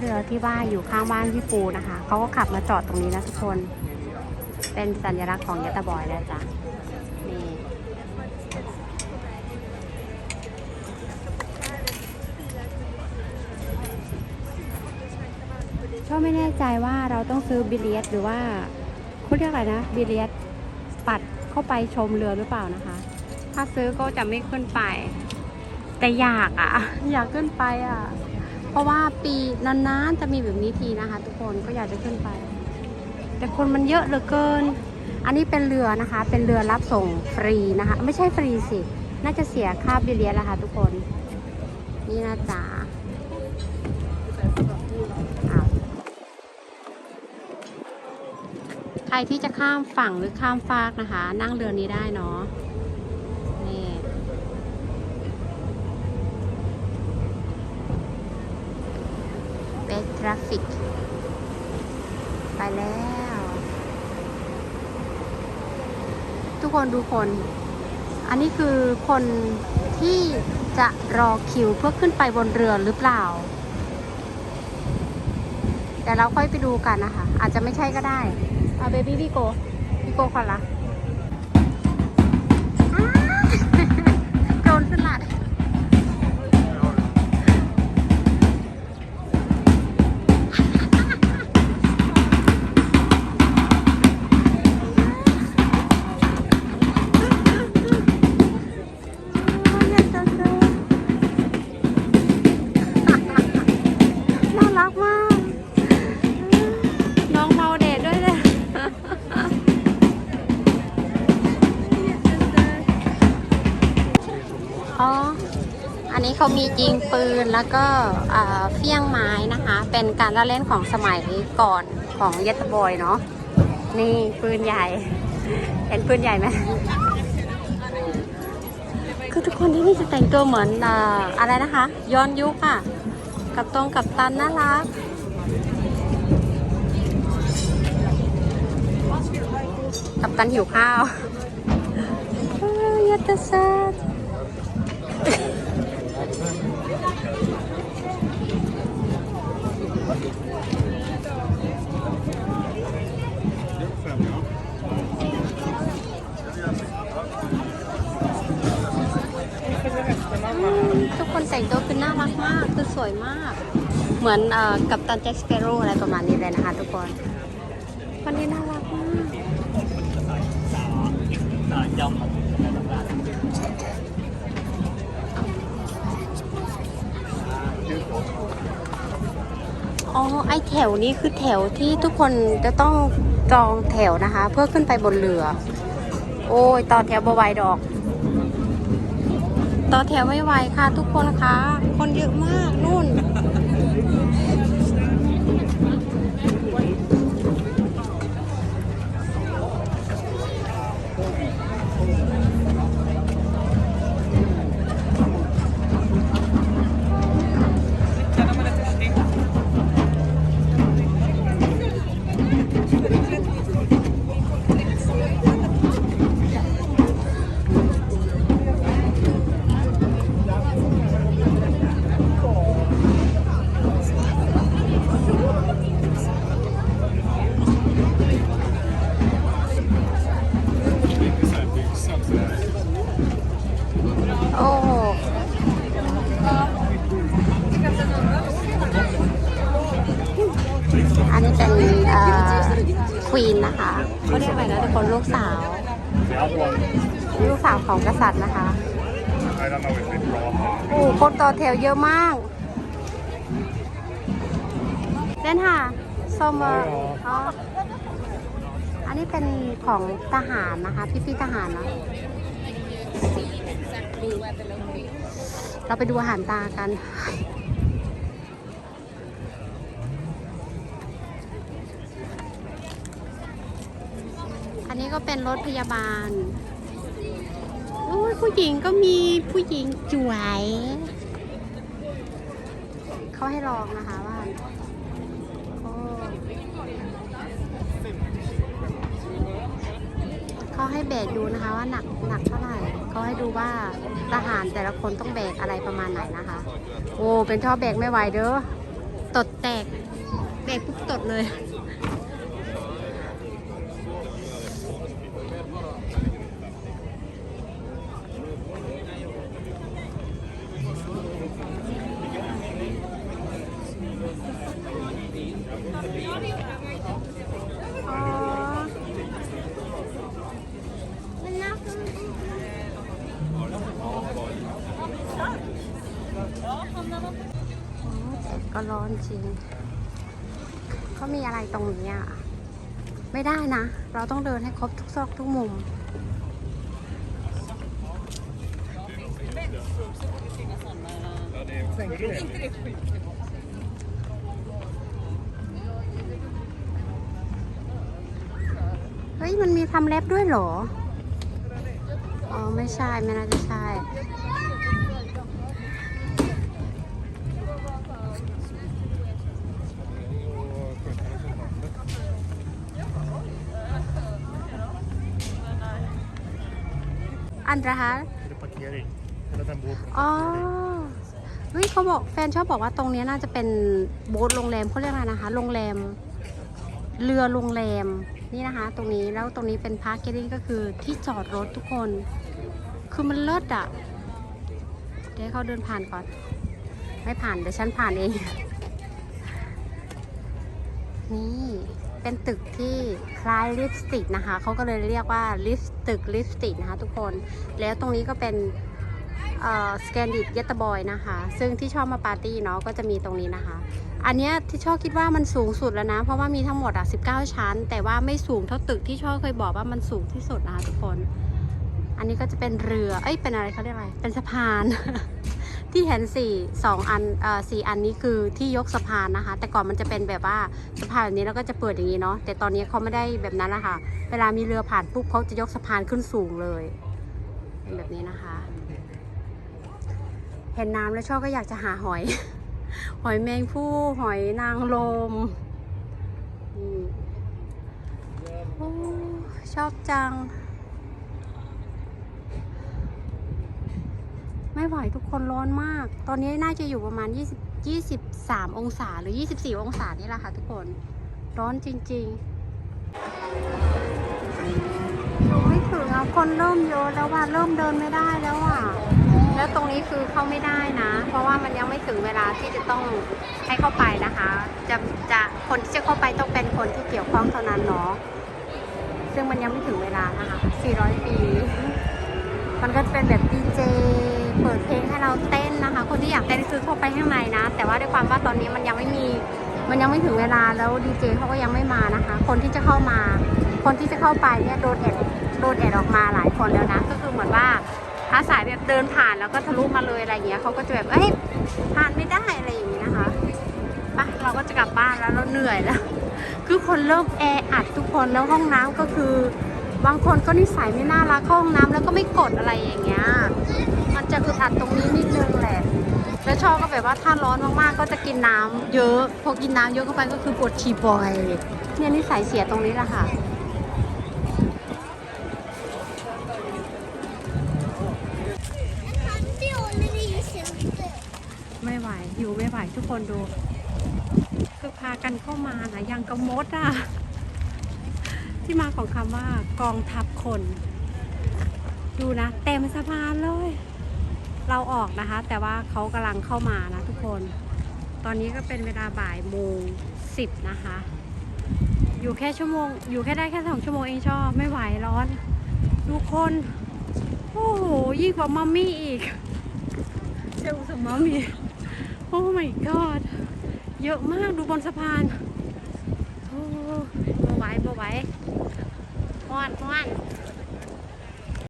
เรือที่ว่าอยู่ข้างบ้านพี่ปูนะคะ เขาก็ขับมาจอดตรงนี้นะทุกคน เป็นสัญลักษณ์ของยัตาบอยนะจ๊ะนี่ก็ไม่แน่ใจว่าเราต้องซื้อบิลเลียตหรือว่าเขาเรียกอะไรนะบิลเลียตปัดเข้าไปชมเรือหรือเปล่านะคะ ถ้าซื้อก็จะไม่ขึ้นไป แต่อยากอะ่ะ อยากขึ้นไปอะ่ะ เพราะว่าปีนานๆจะมีแบบนี้ทีนะคะ ทุกคนก็อยากจะขึ้นไป แต่คนมันเยอะเหลือเกิน อันนี้เป็นเรือนะคะ เป็นเรือรับส่งฟรีนะคะ ไม่ใช่ฟรีสิ น่าจะเสียค่าบิลเลียนละค่ะทุกคน นี่นะจ๊ะใครที่จะข้ามฝั่งหรือข้ามฟากนะคะ นั่งเรือนี้ได้เนาะ นี่ เบสทราฟิก ไปแล้ว ทุกคนดูคน อันนี้คือคนที่จะรอคิวเพื่อขึ้นไปบนเรือหรือเปล่า แต่เราค่อยไปดูกันนะคะ อาจจะไม่ใช่ก็ได้ เอาเบบี้พี่โกพี่โกคนละ เขามียิงปืนแล้วก็อ่าเฟี้ยงไม้นะคะ เป็นการละเล่นของสมัยก่อนของเยตบอยเนาะนี่ปืนใหญ่ เห็นปืนใหญ่ไหมคือทุกคนที่นี่จะแต่งตัวเหมือนเอ่ออะไรนะคะ ย้อนยุคอะกับตรงกับตันน่ารักกับตันหิวข้าวเอ้ยยัตเซต ทุกคนแต่งตัวคือน่ารักมาก คือสวยมาก เหมือนเอ่อกับตันแจ็คสเปโร่อะไรประมาณนี้เลยนะคะทุกคนวันนี้น่ารักมากอ๋อ ไอแถวนี้คือแถวที่ทุกคนจะต้อง จองแถวนะคะ เพื่อขึ้นไปบนเรือ โอ้ยต่อแถวบไหวายดอก ต่อแถวไม่ไหวค่ะ ทุกคนคะคนเยอะมากนู่น เขาเรียกอะไรนะทุกคนลูกสาว ลูกสาวของกษัตริย์นะคะโอ้คนต่อแถวเยอะมากเล่นค่ะโซมอ๋ออันนี้เป็นของทหารนะคะพี่พี่ๆทหารเนาะเราไปดูอาหารตากัน อันนี้ ก็เป็นรถพยาบาลโอ้ยผู้หญิงก็มีผู้หญิงจวย เขาให้ลองนะคะว่าเขาให้แบกดูนะคะว่าหนักหนักเท่าไหร่เขาให้ดูว่าทหารแต่ละคนต้องแบกอะไรประมาณไหนนะคะ โอ้เป็นชอบแบกไม่ไหวเด้อตดแตกเบกปุ๊บตดเลย อ๋อโอ้แต่ก็ร้อนจริง เขามีอะไรตรงนี้อะ ไม่ได้นะ เราต้องเดินให้ครบทุกซอกทุกมุม เฮ้ย มันมีทำเล็บด้วยเหรอ อ๋อ ไม่ใช่ ไม่น่าจะใช่ อันตรฮะ Eller parkering. Eller den båten. อ๋อ เฮ้ยเขาบอกแฟนชอบบอกว่าตรงเนี้ยน่าจะเป็นโบ๊ทโรงแรมเขาเรียกอะไรนะคะ โรงแรม เรือโรงแรม นี่นะคะ ตรงนี้แล้วตรงนี้เป็นพาร์คเกอร์ก็คือที่จอดรถทุกคน คือมันเลิศอะเดี๋ยวเขาเดินผ่านก่อน ไม่ผ่านเดี๋ยวฉันผ่านเอง นี่เป็นตึกที่คล้ายลิปสติกนะคะเขาก็เลยเรียกว่าลิปตึกลิปสติกนะคะทุกคนแล้วตรงนี้ก็เป็นสแกนดิเยตบอยนะคะ ซึ่งที่ชอบมาปาร์ตี้เนาะก็จะมีตรงนี้นะคะ อันเนี้ยที่ชอบคิดว่ามันสูงสุดแล้วนะ เพราะว่ามีทั้งหมดอะ19 ชั้น แต่ว่าไม่สูงเท่าตึกที่ชอบเคยบอกว่ามันสูงที่สุดนะคะทุกคน อันนี้ก็จะเป็นเรือ เอ้ย เป็นอะไรเขาเรียกอะไร เป็นสะพาน ที่เห็นสี่สองอันเอ่อสี่อันนี้คือที่ยกสะพานนะคะ แต่ก่อนมันจะเป็นแบบว่าสะพานแบบนี้แล้วก็จะเปิดอย่างนี้เนาะ แต่ตอนนี้เขาไม่ได้แบบนั้นละค่ะ เวลามีเรือผ่านปุ๊บเขาจะยกสะพานขึ้นสูงเลย เป็นแบบนี้นะคะ เห็นน้ำแล้วชอบก็อยากจะหาหอย หอยแมงผู้หอยนางรมอชอบจัง ไม่ไหวทุกคนร้อนมาก ตอนนี้น่าจะอยู่ประมาณ 20 23 องศาหรือ 24 องศานี่แหละค่ะทุกคน ร้อนจริงๆดูไม่ถึงอะคนเริ่มเยอะแล้วว่าเริ่มเดินไม่ได้แล้วอะ แล้วตรงนี้คือเข้าไม่ได้นะ เพราะว่ามันยังไม่ถึงเวลาที่จะต้องให้เข้าไปนะคะ จะจะคนที่จะเข้าไปต้องเป็นคนที่เกี่ยวข้องเท่านั้นเนาะซึ่งมันยังไม่ถึงเวลานะคะ 400 ปี มันก็จะเป็นแบบดีเจเปิดเพลงให้เราเต้นนะคะ คนที่อยากเต้นคือเข้าไปข้างในนะ แต่ว่าด้วยความว่าตอนนี้มันยังไม่มี มันยังไม่ถึงเวลาแล้วดีเจเขาก็ยังไม่มานะคะ คนที่จะเข้ามา คนที่จะเข้าไปเนี่ยโดนแอดโดนแอดออกมาหลายคนแล้วนะ ก็คือเหมือนว่า อาสายแบบเดินผ่านแล้วก็ทะลุมาเลยอะไรเงี้ยเขาก็จะแบบเอ้ยผ่านไม่ได้อะไรอย่างงี้นะคะไปเราก็จะกลับบ้านแล้วเราเหนื่อยแล้ว คือคนเริ่มแออัดทุกคนแล้วห้องน้ำก็คือบางคนก็นิสัยไม่น่ารักห้องน้ำแล้วก็ไม่กดอะไรอย่างเงี้ย มันจะอึดอัดตรงนี้นิดนึงแหละ แล้วชอบก็แบบว่าถ้าร้อนมากๆ ก็จะกินน้ำเยอะ พอกินน้ำเยอะเข้าไปก็คือปวดฉี่บ่อย เนี่ยนิสัยเสียตรงนี้แหละค่ะ ไม่ไหว อยู่ไม่ไหวทุกคนดู คือพากันเข้ามานะยังกระมดอะ ที่มาของคำว่ากองทัพคน ดูนะ เต็มสะพานเลย เราออกนะคะ แต่ว่าเขากำลังเข้ามานะทุกคน ตอนนี้ก็เป็นเวลาบ่ายโมงสิบนะคะ อยู่แค่ชั่วโมง อยู่แค่ได้แค่สองชั่วโมงเองชอบไม่ไหวร้อนดูคน โอ้โหยิ่งกว่ามัมมี่อีกเซลล์สมัมมี่ โอ้ my god เยอะมากดูบนสะพาน โอ้บ่ไหวบ่ไหวห้อนห้อน